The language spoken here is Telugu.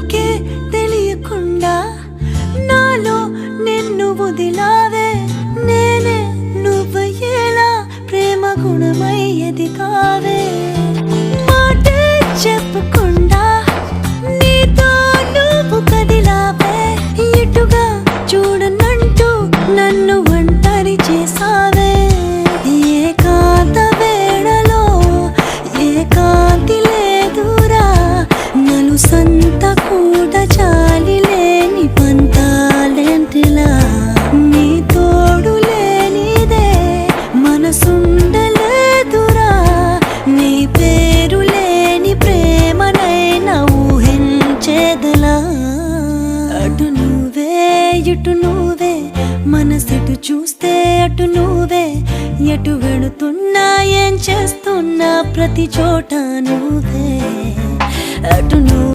నాకే తెలియకుండా నాలో నిన్ను వదిలావే. నేనే నువ్వయ్యేలా ప్రేమ గుణమయ్యది కావే? మాటే చెప్పకుండా నీతో నువ్వు కదిలావే. ఇటుగా చూడనంటూ నన్ను ఒంటరి చేశా ఊహించేదలా అటు నువ్వే ఇటు నువ్వే మనసెటు చూస్తే అటు నువ్వే. ఎటు వెళుతున్నా ఏం చేస్తున్నా ప్రతి చోట నువ్వే.